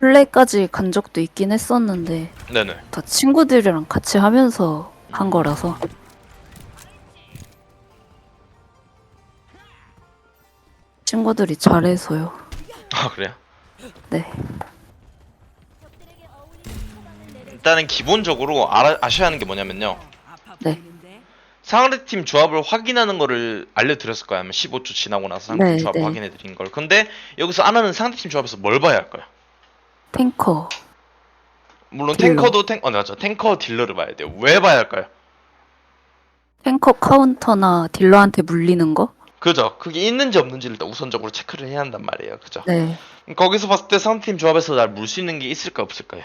플레이까지 간 적도 있긴 했었는데 네네. 다 친구들이랑 같이 하면서 한 거라서 친구들이 잘해서요. 아 그래요? 네. 일단은 기본적으로 알아, 아셔야 하는 게 뭐냐면요. 네. 상대팀 조합을 확인하는 거를 알려드렸을 거예요. 아마 15초 지나고 나서 상대팀 네, 조합을 네. 확인해드린 걸. 근데 여기서 아나는 상대팀 조합에서 뭘 봐야 할까요? 탱커. 물론 딜러. 탱커도 탱, 어, 맞죠. 탱커 딜러를 봐야 돼요. 왜 봐야 할까요? 탱커 카운터나 딜러한테 물리는 거? 그죠. 그게 있는지 없는지를 일단 우선적으로 체크를 해야 한단 말이에요. 그죠. 네. 거기서 봤을 때 상대팀 조합에서 날 물 수 있는 게 있을까 없을까요?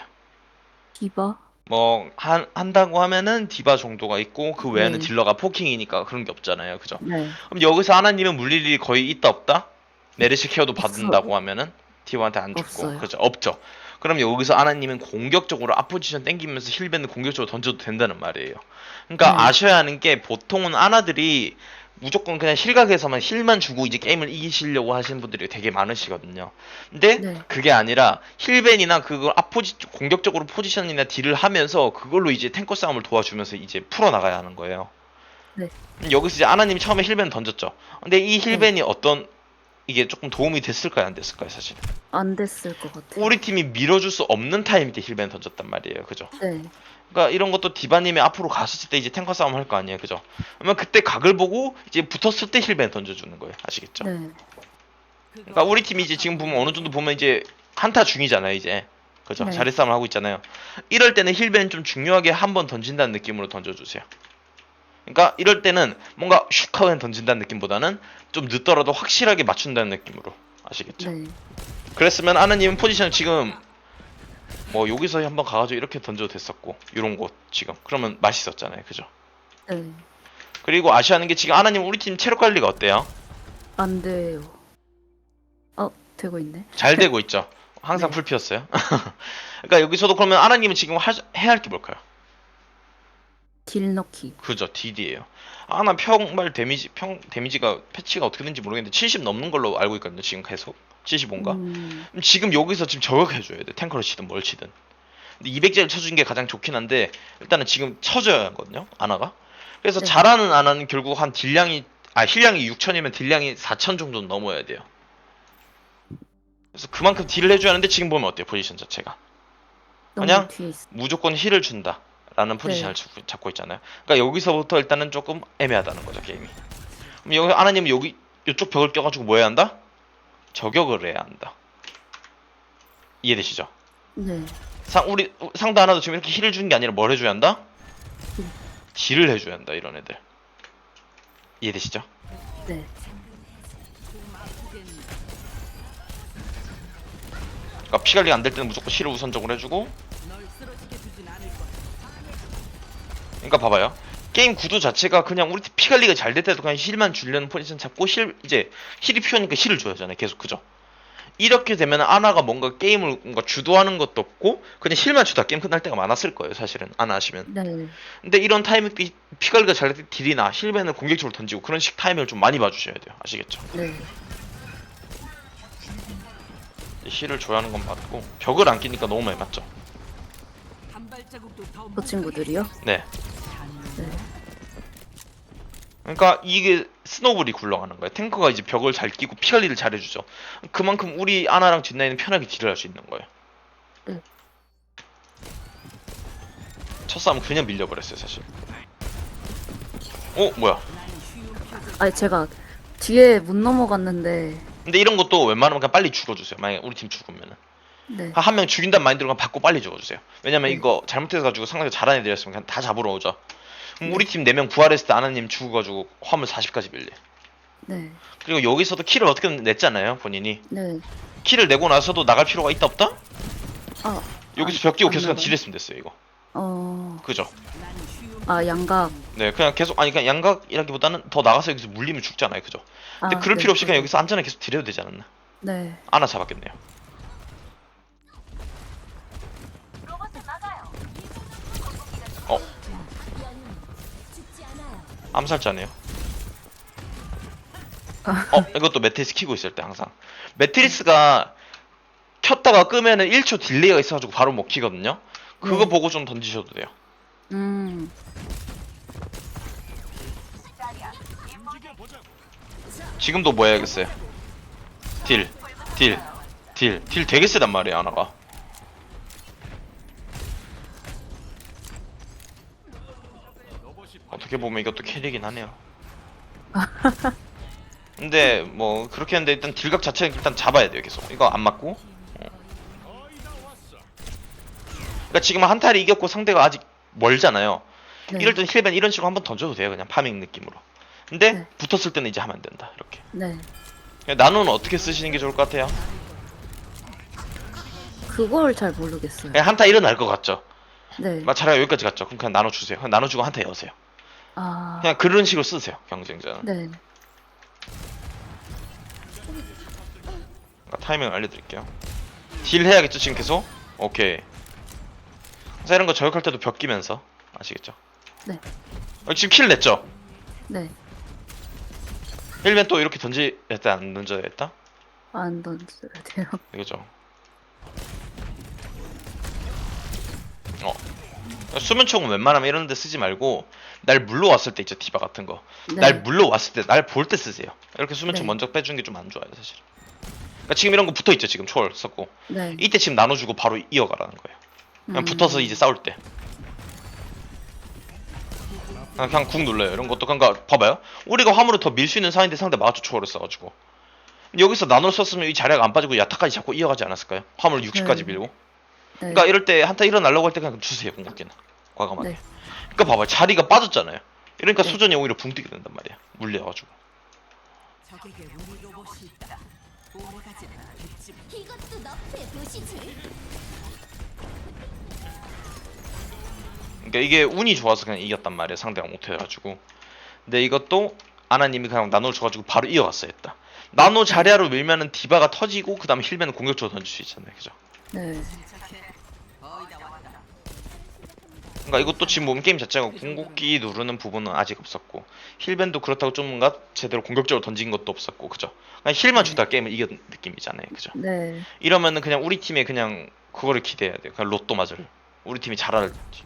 디바? 뭐 한, 한다고 하면은 디바 정도가 있고 그 외에는 네. 딜러가 포킹이니까 그런 게 없잖아요. 그죠. 네. 그럼 여기서 하나님은 물릴 일이 거의 있다 없다? 메르시 케어도 받는다고. 하면은 디바한테 안 죽고 없어요. 그죠 없죠. 그럼 여기서 아나님은 공격적으로 앞포지션 땡기면서 힐밴드 공격적으로 던져도 된다는 말이에요. 그러니까 네. 아셔야 하는 게 보통은 아나들이 무조건 그냥 힐각에서만 힐만 주고 이제 게임을 이기시려고 하시는 분들이 되게 많으시거든요. 근데 네. 그게 아니라 힐벤이나 그걸 앞포지 공격적으로 포지션이나 딜을 하면서 그걸로 이제 탱커 싸움을 도와주면서 이제 풀어 나가야 하는 거예요. 네. 음, 여기서 이제 아나님이 처음에 힐벤 던졌죠. 근데 이 네. 힐벤이 어떤 이게 조금 도움이 됐을까요, 안 됐을까요, 사실? 안 됐을 것 같아요. 우리 팀이 밀어줄 수 없는 타이밍 때 힐벤 던졌단 말이에요, 그죠? 네. 그러니까 이런 것도 디바님이 앞으로 갔을 때 이제 탱커 싸움 할 거 아니에요, 그죠? 그러면 그때 각을 보고 이제 붙었을 때 힐벤 던져주는 거예요, 아시겠죠? 네. 그러니까 우리 팀이 이제 지금 보면 어느 정도 보면 이제 한타 중이잖아요 이제 그죠 네. 자리 싸움을 하고 있잖아요 이럴 때는 힐벤 좀 중요하게 한 번 던진다는 느낌으로 던져주세요 그러니까 이럴 때는 뭔가 슉 하고 던진다는 느낌보다는 좀 늦더라도 확실하게 맞춘다는 느낌으로 아시겠죠 네. 그랬으면 아나님 포지션 지금 뭐 여기서 한번 가가지고 이렇게 던져도 됐었고 이런 곳 지금 그러면 맛있었잖아요 그죠 네. 그리고 아시아는 게 지금 아나님 우리 팀 체력 관리가 어때요? 안 돼요. 어, 되고 있네. 잘 되고 있죠. 항상 네. 풀 피었어요. 그러니까 여기서도 그러면 아나님은 지금 하, 해야 할 게 뭘까요? 딜 넣기. 그죠, 딜이에요. 아 나 평말 데미지 평 데미지가 패치가 어떻게 되는지 모르겠는데 70 넘는 걸로 알고 있거든요. 지금 계속 75인가? 음, 그럼 지금 여기서 지금 저격해줘야 돼. 탱커를 치든 뭘 치든. 근데 200제를 쳐주는 게 가장 좋긴 한데 일단은 지금 쳐줘야 하거든요. 아나가. 그래서 네. 잘하는 아나는 결국 한 딜량이 아 힐량이 6천이면 딜량이 4천 정도는 넘어야 돼요. 그래서 그만큼 딜을 해줘야 하는데 지금 보면 어때요 포지션 자체가 그냥? 무조건 힐을 준다 라는 포지션을 잡고- 잡고 있잖아요. 그러니까 여기서부터 일단은 조금 애매하다는 거죠 게임이. 그럼 여기 아나님은 여기 이쪽 벽을 껴 가지고 뭐 해야 한다? 저격을 해야 한다. 이해되시죠? 네. 상 우리 상대 하나도 지금 이렇게 힐을 주는 게 아니라 뭘 해줘야 한다? 음. 딜을 해줘야 한다 이런 애들. 이해되시죠? 네. 그러니까 피 관리가 안될 때는 무조건 힐을 우선적으로 해주고. 그러니까 봐봐요. 게임 구도 자체가 그냥 우리 팀피 관리가 잘 될 때도 그냥 힐만 주려는 포지션 잡고 힐 이제 힐이 필요하니까 힐을 줘야 하잖아요. 계속 그죠? 이렇게 되면 아나가 뭔가 게임을 뭔가 주도하는 것도 없고 그냥 힐만 주다 게임 끝날 때가 많았을 거예요. 사실은 아나 하시면. 네. 근데 이런 타이밍 때피 관리가 잘될때 딜이나 힐벤을 공격적으로 던지고 그런 식 타이밍을 좀 많이 봐주셔야 돼요. 아시겠죠? 네. 힐을 줘야 하는 건 맞고 벽을 안 끼니까 너무 많이 맞죠? 그 친구들이요? 네. 네. 그러니까 이게 스노블이 굴러가는 거예요. 탱커가 이제 벽을 잘 끼고 피 관리를 잘 해주죠. 그만큼 우리 아나랑 뒷라인은 편하게 딜을 할 수 있는 거예요. 네. 첫 싸움 그냥 밀려버렸어요, 사실. 어, 뭐야? 아니 제가 뒤에 못 넘어갔는데. 근데 이런 것도 웬만하면 그냥 빨리 죽어주세요. 만약에 우리 팀 죽으면은. 네. 한 명 죽인다는 마인드로 그냥 받고 빨리 죽어주세요. 왜냐면 네. 이거 잘못해가지고 상대가 잘하는 애들이었으면 그냥 다 잡으러 오죠. 그럼 우리 팀 4명 부활했을 때 아나님 죽어가지고 화물 40까지 밀려. 네. 그리고 여기서도 킬을 어떻게든 냈잖아요, 본인이. 네. 킬을 내고 나서도 나갈 필요가 있다 없다? 아, 여기서 벽 끼고 안 계속 그냥? 딜했으면 됐어요, 이거. 어. 그죠? 아, 양각. 네, 그냥 계속 아니 그냥 양각이라기보다는 더 나가서 여기서 물리면 죽잖아요, 그죠? 근데 아, 그럴 네, 필요 없이 그냥 네. 여기서 안전하게 계속 딜해도 되지 않았나? 네. 아나 잡았겠네요. 암살자네요. 어, 이것도 매트리스 키고 있을 때 항상. 매트리스가 켰다가 끄면은 1초 딜레이가 있어가지고 바로 먹히거든요. 그거 네. 보고 좀 던지셔도 돼요. 음. 지금도 뭐 해야겠어요? 딜, 딜, 딜, 딜 되게 세단 말이에요, 하나가. 어떻게 보면 이것도 캐리긴 하네요. 근데 뭐 그렇게 했는데 일단 딜각 자체는 일단 잡아야 돼요, 계속. 이거 안 맞고. 어. 그러니까 지금 한타를 이겼고 상대가 아직 멀잖아요. 네. 이럴 땐 힐벤 이런 식으로 한번 던져도 돼요, 그냥 파밍 느낌으로. 근데 네. 붙었을 때는 이제 하면 안 된다, 이렇게. 네. 나노는 어떻게 쓰시는 게 좋을 것 같아요? 그걸 잘 모르겠어요. 그냥 한타 일어날 것 같죠? 네. 막 차라리 여기까지 갔죠? 그럼 그냥 나눠 주세요. 그냥 나눠 주고 한타 여세요. 아. 그냥 그런 식으로 쓰세요, 경쟁자는. 네. 그러니까 타이밍을 알려드릴게요. 딜 해야겠죠, 지금 계속? 오케이. 그래서 이런 거 저격할 때도 벽 끼면서. 아시겠죠? 네. 어, 지금 킬 냈죠? 네. 힐맨 또 이렇게 던지, 했다, 안 던져야 했다? 안 던져야 돼요. 이거죠. 어. 수면총은 웬만하면 이런 데 쓰지 말고 날 물러왔을 때 있죠 디바 같은 거. 네. 날 물러왔을 때 날 볼 때 쓰세요. 이렇게 수면총 네. 먼저 빼주는 게 좀 안 좋아요 사실. 그러니까 지금 이런 거 붙어 있죠 지금 초월 썼고 네. 이때 지금 나눠주고 바로 이어가라는 거예요. 그냥 음. 붙어서 이제 싸울 때. 그냥, 그냥 궁 눌러요. 이런 것도 그러니까 봐봐요. 우리가 화물을 더 밀 수 있는 상인데 상대 마가초 초월을 써가지고 여기서 나눠 썼으면 이 자리가 안 빠지고 야타까지 잡고 이어가지 않았을까요? 화물 60까지 네. 밀고. 네. 그러니까 이럴 때 한타 일어나려고 할 때 그냥 주세요 궁극기는 과감하게. 네. 그러니까 봐봐 자리가 빠졌잖아요. 이러니까 네. 수전이 오히려 붕 뜨게 된단 말이야. 물려가지고. 적에게 우리 로봇이 있다. 오래가지는 않겠지만 이것도 너프의 도시지. 그러니까 이게 운이 좋아서 그냥 이겼단 말이야 상대가 못해가지고 근데 이것도 아나님이 그냥 나노를 줘가지고 바로 이어갔어야 했다 나노 자리아로 밀면은 디바가 터지고 그 다음에 힐맨은 공격적으로 던질 수 있잖아요 그죠 네. 그러니까 이것도 지금 보면 게임 자체가 궁극기 누르는 부분은 아직 없었고 힐밴도 그렇다고 좀 뭔가 제대로 공격적으로 던진 것도 없었고 그죠? 그냥 힐만 주다 게임을 이긴 느낌이잖아요 그죠? 네. 이러면은 그냥 우리 팀에 그냥 그거를 기대해야 돼요. 그냥 로또 맞을. 우리 팀이 잘할지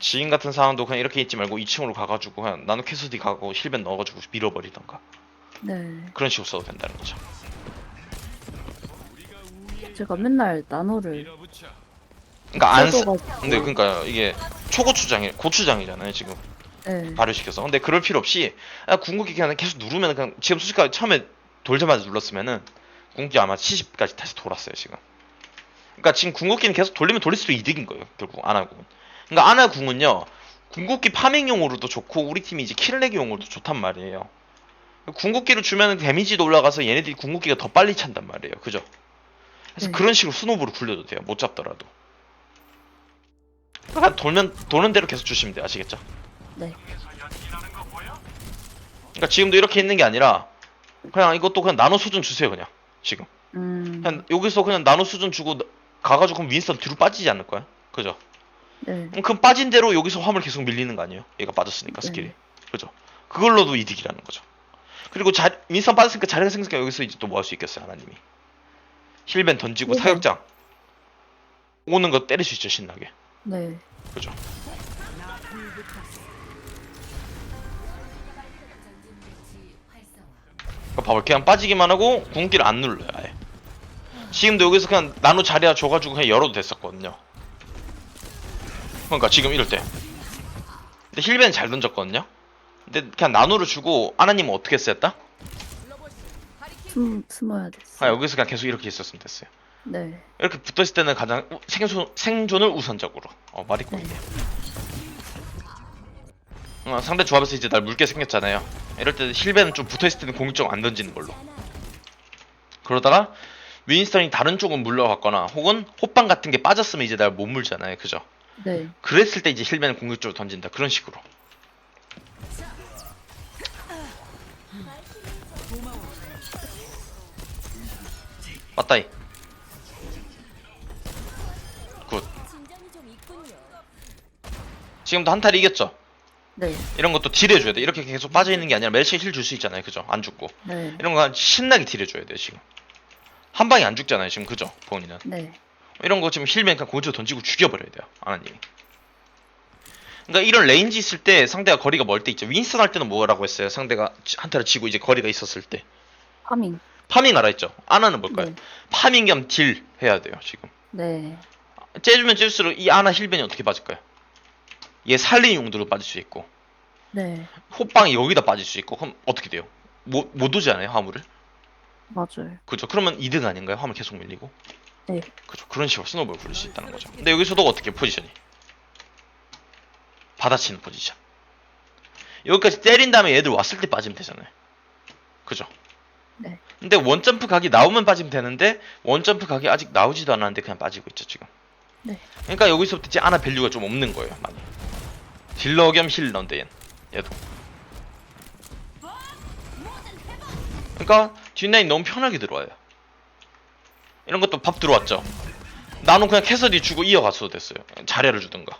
지인 같은 상황도 그냥 이렇게 있지 말고 2층으로 가가지고 그냥 나노 캐스디 가고 힐벤 넣어가지고 밀어버리던가. 네. 그런 식으로 써도 된다는 거죠. 제가 맨날 나노를 그러니까 안 쓰... 써가지고. 근데 그러니까 이게 초고추장이 고추장이잖아요 지금. 네. 발효시켜서. 근데 그럴 필요 없이 아, 궁극기 그냥 계속 누르면 그냥 지금 솔직하게 처음에 돌자마자 눌렀으면은 궁극기 아마 70까지 다시 돌았어요 지금. 그러니까 지금 궁극기는 계속 돌리면 돌릴수록 이득인 거예요 결국 아나궁은 그러니까 아나궁은요 궁극기 파밍용으로도 좋고 우리 팀이 이제 킬내기용으로도 좋단 말이에요. 궁극기를 주면 데미지도 올라가서 얘네들이 궁극기가 더 빨리 찬단 말이에요. 그죠? 그래서 네. 그런 식으로 스노우볼을 굴려도 돼요 못 잡더라도 그러니까 돌면 도는 대로 계속 주시면 돼요 아시겠죠? 네. 그러니까 지금도 이렇게 있는 게 아니라 그냥 이것도 그냥 나노 수준 주세요 그냥 지금 음. 그냥 여기서 그냥 나노 수준 주고 나- 가가지고 그럼 윈스턴 뒤로 빠지지 않을 거야 그죠? 네. 그럼 그럼 빠진 대로 여기서 화물 계속 밀리는 거 아니에요? 얘가 빠졌으니까 네. 스킬이 그죠? 그걸로도 이득이라는 거죠 그리고 자, 윈스턴 빠졌으니까 자리가 생기니까 여기서 이제 또 뭐 할 수 있겠어요 하나님이 힐벤 던지고 네. 사격장 오는 거 때릴 수 있죠 신나게 네. 그죠? 그러니까 봐봐 그냥 빠지기만 하고 궁기를 안 눌러요 아예 지금도 여기서 그냥 나노 자리야 줘가지고 그냥 열어도 됐었거든요 그러니까 지금 이럴 때 근데 힐벤 잘 던졌거든요 근데 그냥 나노를 주고 아나님은 어떻게 했었다? 숨 숨어야 아 됐어요. 여기서 그냥 계속 이렇게 있었으면 됐어요 네. 이렇게 붙어 있을 때는 가장 우- 생존, 생존을 우선적으로. 어 말이 꼬이네 어, 상대 조합에서 이제 날 물게 생겼잖아요. 이럴 때 힐벤은 좀 붙어 있을 때는 공격적 안 던지는 걸로. 그러다가 윈스턴이 다른 쪽은 물러갔거나 혹은 호빵 같은 게 빠졌으면 이제 날 못 물잖아요. 그죠? 네. 그랬을 때 이제 힐벤은 공격적으로 던진다. 그런 식으로. 맞다이 굿 진정이 좀 있군요. 지금도 한타를 이겼죠 네. 이런 것도 딜해줘야 돼. 이렇게 계속 빠져있는 게 아니라 멜시 힐줄 수 있잖아요. 그죠? 안 죽고. 네. 이런 거 신나게 딜해줘야 돼, 지금. 한 방에 안 죽잖아요, 지금. 그죠? 본인은. 네. 이런 거 지금 힐맨 그냥 고지로 던지고 죽여버려야 돼요. 아나님이. 그러니까 이런 레인지 있을 때 상대가 거리가 멀 때 있죠. 윈스턴 할 때는 뭐라고 했어요? 상대가 지- 한타를 치고 이제 거리가 있었을 때. 파밍. 파밍 알아 했죠? 아나는 뭘까요? 네. 파밍 겸 딜 해야 돼요, 지금. 네. 째주면 째줄수록 이 아나 힐벤이 어떻게 빠질까요? 얘 살린 용도로 빠질 수 있고 네. 호빵이 여기다 빠질 수 있고 그럼 어떻게 돼요? 못, 못 오지 않아요 화물을? 맞아요. 그죠 그러면 2등 아닌가요? 화물 계속 밀리고 네. 그죠 그런 식으로 스노볼 굴릴 수 있다는 거죠 근데 여기서도 어떻게 포지션이 받아치는 포지션 여기까지 때린 다음에 얘들 왔을 때 빠지면 되잖아요 그죠 네. 근데 원점프 각이 나오면 빠지면 되는데 원점프 각이 아직 나오지도 않았는데 그냥 빠지고 있죠 지금 네. 그러니까 여기서부터 이제 아나 밸류가 좀 없는 거예요 많이 딜러 겸 힐러인데 얘 얘도. 그러니까 뒷라인 너무 편하게 들어와요. 이런 것도 밥 들어왔죠. 나는 그냥 캐서디 주고 이어갔어도 됐어요. 자리를 주든가.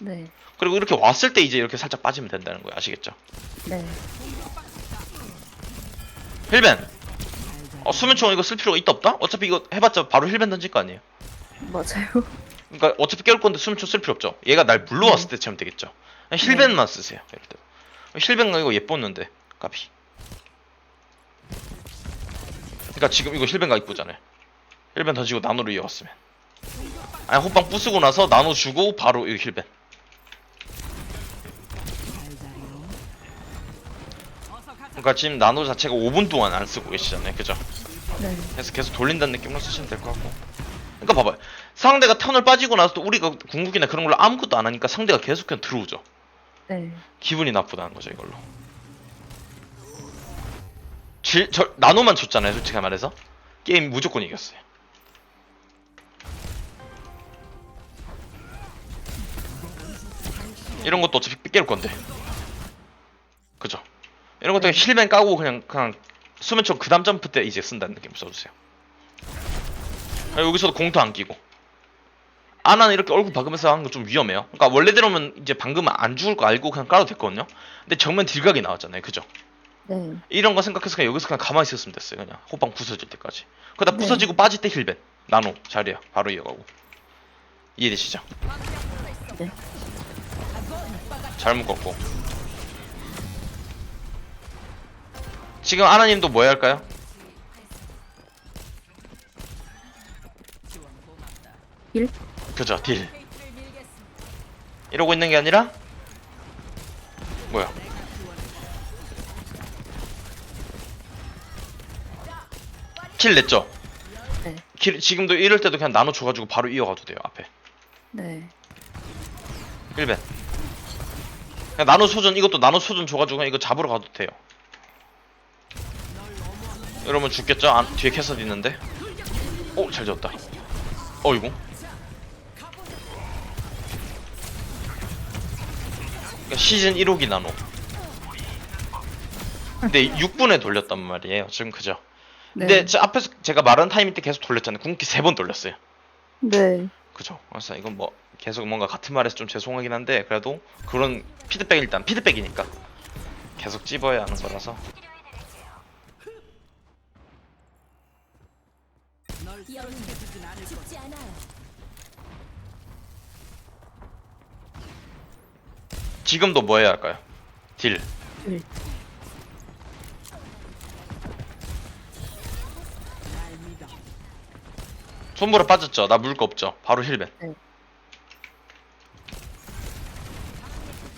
네. 그리고 이렇게 왔을 때 이제 이렇게 살짝 빠지면 된다는 거예요. 아시겠죠? 네. 힐벤. 어, 수면총 이거 쓸 필요가 있다 없다? 어차피 이거 해봤자 바로 힐벤 던질 거 아니에요. 맞아요. 그러니까 어차피 깨울 건데 수면총 쓸 필요 없죠. 얘가 날 물러왔을 때 채면 되겠죠. 그냥 힐벤만 쓰세요 이럴 때 힐벤 이거 예뻤는데 까비. 그러니까 지금 이거 힐벤가 이쁘잖아요. 힐벤 던지고 나노로 이어갔으면. 아니 호빵 부수고 나서 나노 주고 바로 이거 힐벤. 그러니까 지금 나노 자체가 5분 동안 안 쓰고 계시잖아요. 그죠? 네. 그래서 계속 돌린다는 느낌으로 쓰시면 될 것 같고. 그러니까 봐봐요 상대가 턴을 빠지고 나서도 우리가 궁극이나 그런 걸로 아무것도 안 하니까 상대가 계속 그냥 들어오죠. 네. 기분이 나쁘다는 거죠 이걸로. 질, 저, 나노만 줬잖아요 솔직히 말해서. 게임 무조건 이겼어요. 이런 것도 어차피 깨울 건데. 그죠? 이런 것도 힐맨 까고 그냥 그냥 수면총 그 다음 점프 때 이제 쓴다는 느낌 써주세요. 아, 여기서도 공도 안 끼고 아나는 이렇게 얼굴 박으면서 하는 거 좀 위험해요. 그러니까 원래대로면 이제 방금 안 죽을 거 알고 그냥 깔아도 됐거든요. 근데 정면 딜각이 나왔잖아요. 그죠? 네. 이런 거 생각해서 그냥 여기서 그냥 가만히 있었으면 됐어요. 그냥 호빵 부서질 때까지. 그러다 네. 부서지고 빠질 때 힐벤. 나노 자리야. 바로 이어가고. 이해되시죠? 네. 잘 묶었고. 지금 아나님도 뭐 해야 할까요? 일? 그죠 딜. 이러고 있는 게 아니라? 뭐야? 킬 냈죠? 네. 킬, 지금도 이럴 때도 그냥 나눠 줘가지고 바로 이어가도 돼요 앞에. 네. 1벤 그냥 나노 소전 이것도 나노 소전 줘가지고 그냥 이거 잡으러 가도 돼요. 이러면 죽겠죠? 안, 뒤에 캐서디 있는데? 오 잘 지었다. 어이구 그러니까 시즌 1호기 나노 근데 6분에 돌렸단 말이에요 지금 그죠? 네. 근데 저 앞에서 제가 말하는 타이밍 때 계속 돌렸잖아요 궁극기 3번 돌렸어요 네. 그죠. 그래서 이건 뭐 계속 뭔가 같은 말해서 좀 죄송하긴 한데 그래도 그런 피드백 일단 피드백이니까 계속 찝어야 하는 거라서 죽지 않아요. 지금도 뭐 해야 할까요? 딜. 딜. 손보라 빠졌죠. 나 물 거 없죠. 바로 힐벤. 네.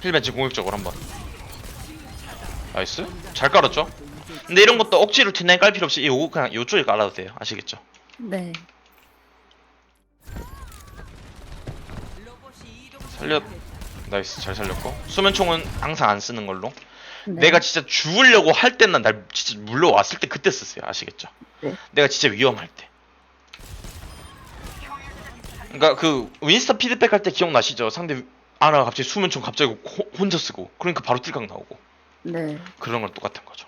힐벤 지금 공격적으로 한번. 나이스. 잘 깔았죠. 근데 이런 것도 억지로 뒷라인 깔 필요 없이 요 그냥 요쪽에 깔아도 돼요. 아시겠죠? 네. 살려. 나이스. 잘 살렸고. 수면총은 항상 안 쓰는 걸로. 네. 내가 진짜 죽으려고 할 때는 날 진짜 물러왔을 때 그때 쓰세요. 아시겠죠? 네. 내가 진짜 위험할 때. 그러니까 그 윈스터 피드백 할 때 기억나시죠? 상대 아나가 갑자기 수면총 갑자기 호- 혼자 쓰고 그러니까 바로 딜각 나오고 네. 그런 건 똑같은 거죠.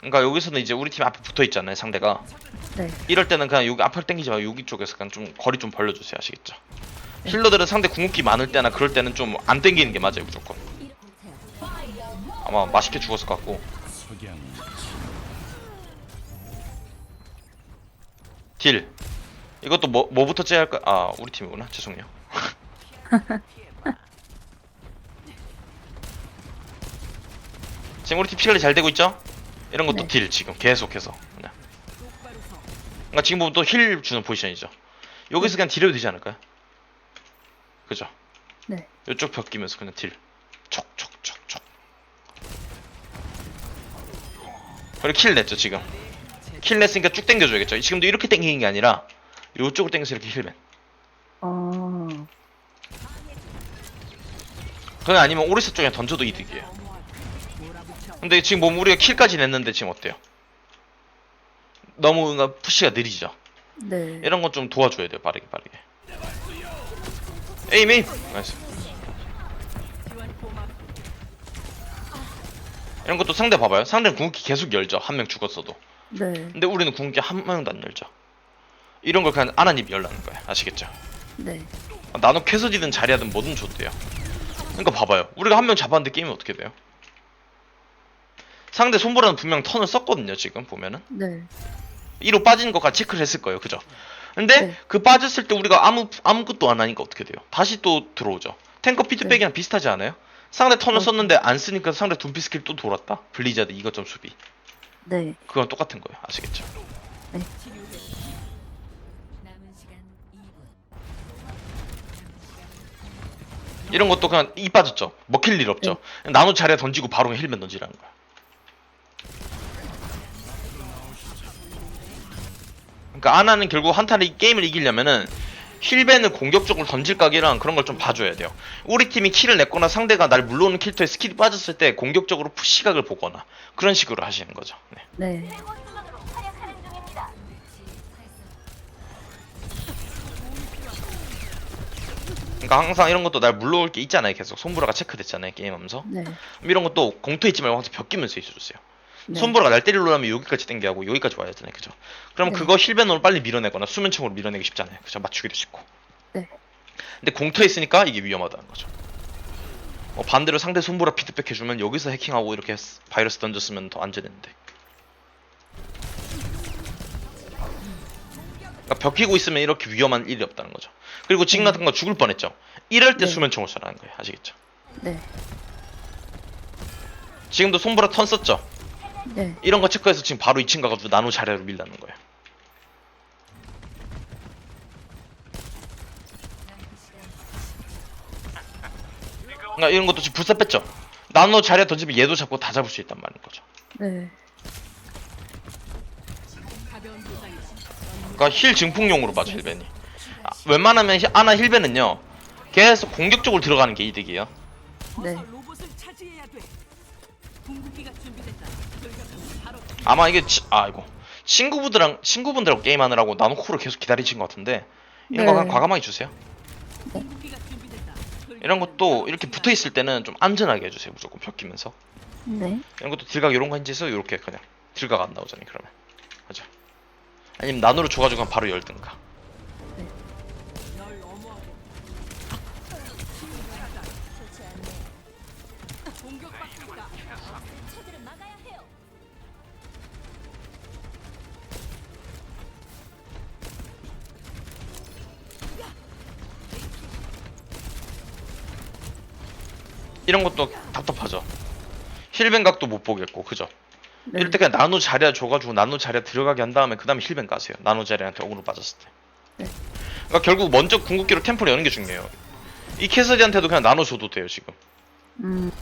그러니까 여기서는 이제 우리 팀 앞에 붙어 있잖아요 상대가 네. 이럴 때는 그냥 여기 앞을 당기지 말고 여기 쪽에서 그냥 좀 거리 좀 벌려주세요 아시겠죠? 힐러들은 상대 궁극기 많을 때나 그럴 때는 좀 안 당기는 게 맞아요 무조건 아마 맛있게 죽었을 것 같고 딜 이것도 뭐, 뭐부터 째야 할까? 아 우리 팀이구나 죄송해요 지금 우리 팀 피관리 잘 되고 있죠? 이런 것도 네. 딜 지금 계속해서 그냥 그러니까 지금 보면 또 힐 주는 포지션이죠 여기서 그냥 딜해도 되지 않을까요? 그죠? 네. 이쪽 벽 끼면서 그냥 딜 촉촉촉촉 그리고 킬 냈죠 지금 킬 냈으니까 쭉 당겨줘야겠죠 지금도 이렇게 당기는 게 아니라 이쪽으로 당겨서 이렇게 힐맨 어. 그건 아니면 오리스 쪽에 던져도 이득이에요 근데 지금 뭐 우리가 킬까지 냈는데 지금 어때요? 너무 뭔가 푸시가 느리죠? 네. 이런 건 좀 도와줘야 돼요 빠르게 빠르게. 에임 에임! 나이스. 이런 것도 상대 봐봐요. 상대는 궁극기 계속 열죠 한 명 죽었어도. 네. 근데 우리는 궁극기 한 명도 안 열죠. 이런 걸 그냥 아나님이 열라는 거예요. 아시겠죠? 네. 나노 캐서디든 자리하든 뭐든 돼요. 그러니까 봐봐요. 우리가 한 명 잡았는데 게임이 어떻게 돼요 상대 손보라는 분명 턴을 썼거든요 지금 보면은 네. 1로 빠지는 것까지 체크를 했을 거예요. 그죠? 근데 네. 그 빠졌을 때 우리가 아무 아무것도 안 하니까 어떻게 돼요? 다시 또 들어오죠. 탱커 피드백이랑 비슷하지 않아요? 상대 턴을 어. 썼는데 안 쓰니까 상대 둠피 스킬 또 돌았다. 블리자드 이거점 수비. 네. 그건 똑같은 거예요. 아시겠죠? 2분. 이런 것도 그냥 이 빠졌죠. 먹힐 일 없죠. 나노 차례 던지고 바로 힐맨 던지라는 거야. 그러니까 아나는 결국 한타를 이 게임을 이기려면은 힐벤을 공격적으로 던질 각이랑 그런 걸 좀 봐줘야 돼요. 우리 팀이 킬을 냈거나 상대가 날 물러오는 킬터에 스킬이 빠졌을 때 공격적으로 푸시 각을 보거나 그런 식으로 하시는 거죠. 네. 네. 그러니까 항상 이런 것도 날 물러올 게 있잖아요. 계속 손브라가 체크됐잖아요. 게임하면서 네. 이런 것도 공터에 있지 말고 항상 벽 끼면서 있어주세요. 네. 손보라가 날 때리려 하면 여기까지 당겨 하고 여기까지 와야 되잖아요. 그죠? 그럼 네. 그거 힐벤으로 빨리 밀어내거나 수면총으로 밀어내기 쉽잖아요. 그죠? 맞추기도 쉽고. 네. 근데 공터에 있으니까 이게 위험하다는 거죠. 어, 반대로 상대 손보라 피드백 해주면 여기서 해킹하고 이렇게 스- 바이러스 던졌으면 더 안전했는데. 그러니까 벽 끼고 있으면 이렇게 위험한 일이 없다는 거죠. 그리고 지금 같은 거 죽을 뻔했죠. 이럴 때 네. 수면총을 쏘라는 거예요. 아시겠죠? 네. 지금도 손보라 턴 썼죠? 네. 이런 거 체크해서 지금 바로 2층 가가지고 나노 자리로 밀라는 거예요. 그러니까 이런 것도 지금 불사 뺐죠. 나노 자리에 던지면 얘도 잡고 다 잡을 수 있단 말인 거죠. 네. 그러니까 힐 증폭용으로 봐줘 힐벤이. 아, 웬만하면 히- 아나 힐벤은요 계속 공격적으로 들어가는 게 이득이에요. 네. 아마 이게 치, 아이고 친구분들랑 친구분들하고 게임하느라고 나노 콜을 계속 기다리신 것 같은데 이런 거 네. 그냥 과감하게 주세요. 이런 것도 이렇게 붙어 있을 때는 좀 안전하게 해주세요. 무조건 벽 끼면서. 네. 이런 것도 딜각 이런 거 인지해서 이렇게 그냥 딜각 안 나오잖아요. 그러면 맞아. 아니면 나노로 줘가지고 바로 열든가. 이런 것도 답답하죠. 힐벤 각도 못 보겠고 그죠? 네. 이럴 때 그냥 나노 자리에 줘가지고 나노 자리에 들어가게 한 다음에 그 다음에 힐벤 가세요. 나노 자리한테 어그로 빠졌을 때. 네. 그러니까 결국 먼저 궁극기로 템포를 여는 게 중요해요. 이 캐서디한테도 그냥 나노 줘도 돼요 지금. 음.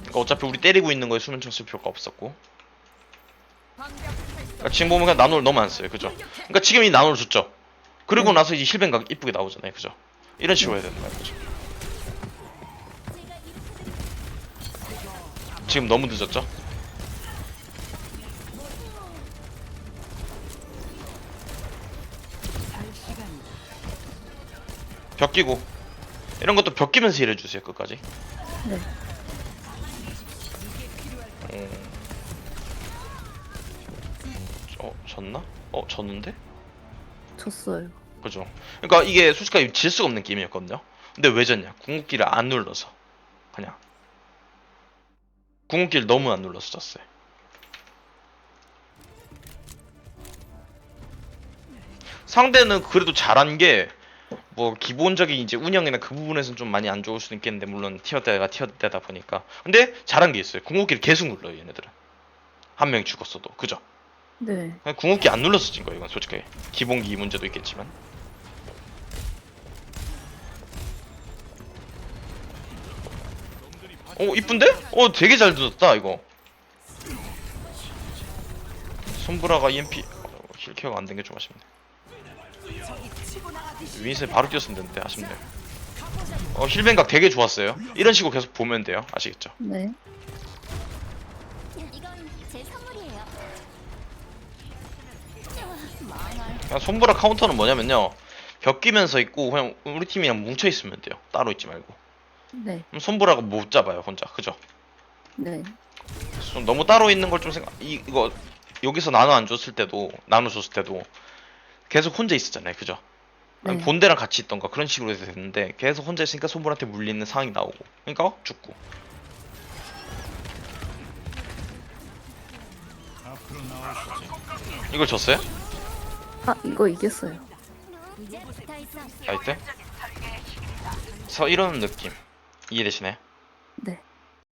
그러니까 어차피 우리 때리고 있는 거에 수면총 쓸 필요가 없었고. 그러니까 지금 보면 그냥 나노를 너무 안 써요, 그죠? 그러니까 지금 이 나노를 줬죠. 그리고 네. 나서 이제 힐벤각 이쁘게 나오잖아요, 그죠? 이런 식으로 해야 되는 거예요, 그죠? 지금 너무 늦었죠? 벽 끼고 이런 것도 벽 끼면서 힐 해주세요 끝까지 네. 졌나? 어 졌는데? 졌어요. 그죠. 그러니까 이게 솔직하게 질 수가 없는 게임이었거든요. 근데 왜 졌냐? 궁극기를 안 눌러서. 그냥. 궁극기를 너무 안 눌러서 졌어요. 상대는 그래도 잘한 게 뭐 기본적인 이제 운영이나 그 부분에서는 좀 많이 안 좋을 수도 있겠는데 물론 티어 때가 티어 때다 보니까. 근데 잘한 게 있어요. 궁극기를 계속 눌러요 얘네들은. 한 명이 죽었어도. 그죠 네. 그냥 궁극기 안 눌러서 진 거예요 이건 솔직히 기본기 문제도 있겠지만 어 이쁜데? 어 되게 잘 들었다 이거 손브라가 EMP 어, 힐케어가 안 된 게 좀 아쉽네 윈스에 바로 뛰었으면 되는데 아쉽네요 어 힐뱅각 되게 좋았어요 이런 식으로 계속 보면 돼요 아시겠죠? 네. 그냥 손브라 카운터는 뭐냐면요 벽 끼면서 있고 그냥 우리 팀이랑 뭉쳐 있으면 돼요 따로 있지 말고 네. 그럼 손브라가 못 잡아요 혼자 그죠? 네. 좀 너무 따로 있는 걸 좀 생각 이, 이거 여기서 나눠 안 줬을 때도 나눠 줬을 때도 계속 혼자 있었잖아요 그죠? 아니, 네. 본대랑 같이 있던가 그런 식으로 해서 됐는데 계속 혼자 있으니까 손불한테 물리는 상황이 나오고 그러니까 죽고 이걸 줬어요? 아 이거 이겼어요. 이상 나이트? 서 이런 느낌 이해되시나요? 네.